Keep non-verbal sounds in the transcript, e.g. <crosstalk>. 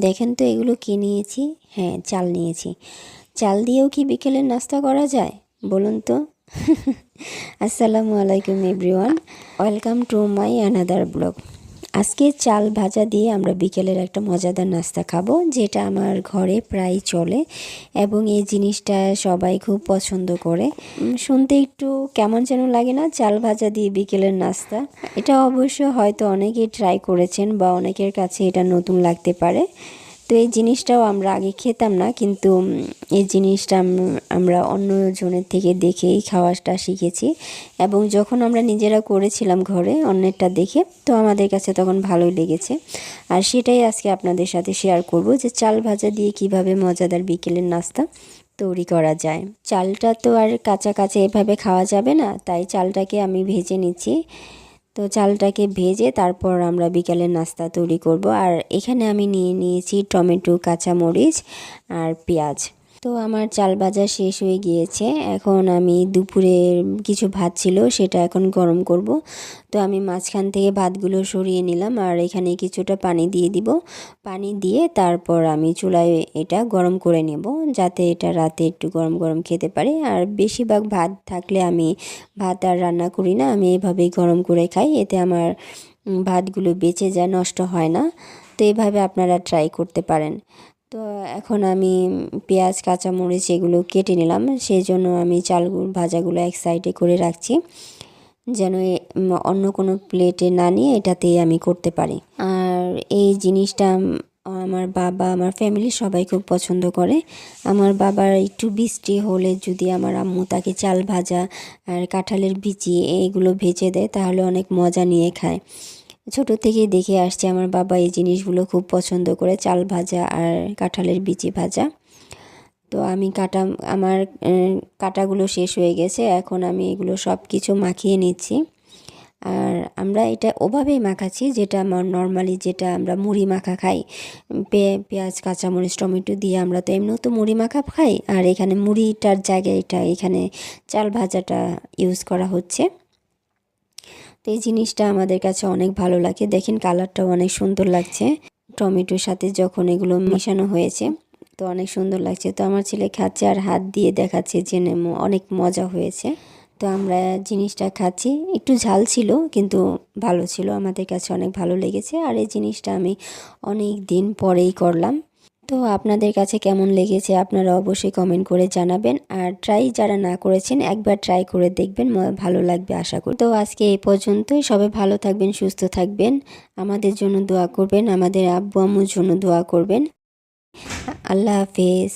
দেখেন তো এগুলো কি নিয়েছি? হ্যাঁ চাল নিয়েছি। চাল দিয়েও কি বিকেলের নাস্তা করা যায়? বলুন তো। <laughs> আসসালামু আলাইকুম, everyone. Welcome to my another blog. আজকে চাল ভাজা দিয়ে আমরা বিকেলের একটা মজাদার নাস্তা খাব, যেটা আমার ঘরে প্রায় চলে এবং এই জিনিসটা সবাই খুব পছন্দ করে। শুনতে একটু কেমন যেন লাগে না চাল ভাজা দিয়ে বিকেলের নাস্তা। এটা অবশ্য হয়তো অনেকেই ট্রাই করেছেন বা অনেকের কাছে এটা নতুন লাগতে পারে। তো এই জিনিসটাও আমরা আগে খেতাম না, কিন্তু এই জিনিসটা আমরা অন্য জনের থেকে দেখেই খাওয়াটা শিখেছি। এবং যখন আমরা নিজেরা করেছিলাম ঘরে অন্যেরটা দেখে, তো আমাদের কাছে তখন ভালোই লেগেছে। আর সেটাই আজকে আপনাদের সাথে শেয়ার করব যে চাল ভাজা দিয়ে কীভাবে মজাদার বিকেলের নাস্তা তৈরি করা যায়। চালটা তো আর কাঁচা কাঁচা এভাবে খাওয়া যাবে না, তাই চালটাকে আমি ভেজে নিচ্ছি। তো চালটাকে ভেজে তারপর আমরা বিকালের নাস্তা তৈরি করব। আর এখানে আমি নিয়ে নিয়েছি টমেটো, কাঁচামরিচ আর পেঁয়াজ। তো আমার চাল ভাজা শেষ হয়ে গিয়েছে। এখন আমি দুপুরের কিছু ভাত ছিল, সেটা এখন গরম করব। তো আমি মাঝখান থেকে ভাতগুলো সরিয়ে নিলাম আর এখানে কিছুটা পানি দিয়ে দিব। পানি দিয়ে তারপর আমি চুলায় এটা গরম করে নেব, যাতে এটা রাতে একটু গরম গরম খেতে পারে। আর বেশিরভাগ ভাত থাকলে আমি ভাত আর রান্না করি না, আমি এভাবেই গরম করে খাই। এতে আমার ভাতগুলো বেঁচে যায়, নষ্ট হয় না। তো এভাবে আপনারা ট্রাই করতে পারেন। তো এখন আমি পেঁয়াজ, কাঁচামরিচ এগুলো কেটে নিলাম। সেই জন্য আমি চালগুলো, ভাজাগুলো এক সাইডে করে রাখছি, যেন অন্য কোনো প্লেটে না নিয়ে এটাতেই আমি করতে পারি। আর এই জিনিসটা আমার বাবা, আমার ফ্যামিলি সবাই খুব পছন্দ করে। আমার বাবার একটু বৃষ্টি হলে যদি আমার আম্মু তাকে চাল ভাজা আর কাঁঠালের বিচি এইগুলো ভেজে দেয়, তাহলে অনেক মজা নিয়ে খায়। ছোট থেকেই দেখে আসছে আমার বাবা এই জিনিসগুলো খুব পছন্দ করে, চাল ভাজা আর কাঁঠালের বিচি ভাজা। তো আমি কাটা, আমার কাটাগুলো শেষ হয়ে গেছে, এখন আমি এগুলো সব কিছু মাখিয়ে নিচ্ছি। আর আমরা এটা ওভাবেই মাখাচ্ছি, যেটা আমার নর্মালি যেটা আমরা মুড়ি মাখা খাই। পে- পেঁয়াজ, কাঁচামরিচ, টমেটো দিয়ে আমরা তো এমনিও তো মুড়ি মাখা খাই, আর এখানে মুড়িটার জায়গায় এটা এখানে চাল ভাজাটা ইউজ করা হচ্ছে। তো এই জিনিসটা আমাদের কাছে অনেক ভালো লাগে। দেখেন কালারটাও অনেক সুন্দর লাগছে। টমেটোর সাথে যখন এগুলো মেশানো হয়েছে, তো অনেক সুন্দর লাগছে। তো আমার ছেলে খাচ্ছে আর হাত দিয়ে দেখাচ্ছে যে অনেক মজা হয়েছে। তো আমরা জিনিসটা খাচ্ছি। একটু ঝাল ছিল, কিন্তু ভালো ছিল। আমাদের কাছে অনেক ভালো লেগেছে। আর এই জিনিসটা আমি অনেক দিন পরেই করলাম। তো আপনাদের কাছে কেমন লেগেছে আপনারা অবশ্যই কমেন্ট করে জানাবেন। আর ট্রাই যারা না করেছেন, একবার ট্রাই করে দেখবেন ভালো লাগবে আশা করি। তো আজকে এই পর্যন্তই। সবাই ভালো থাকবেন, সুস্থ থাকবেন। আমাদের জন্য দোয়া করবেন, আমাদের আব্বু আম্মুর জন্য দোয়া করবেন। আল্লাহ হাফেজ।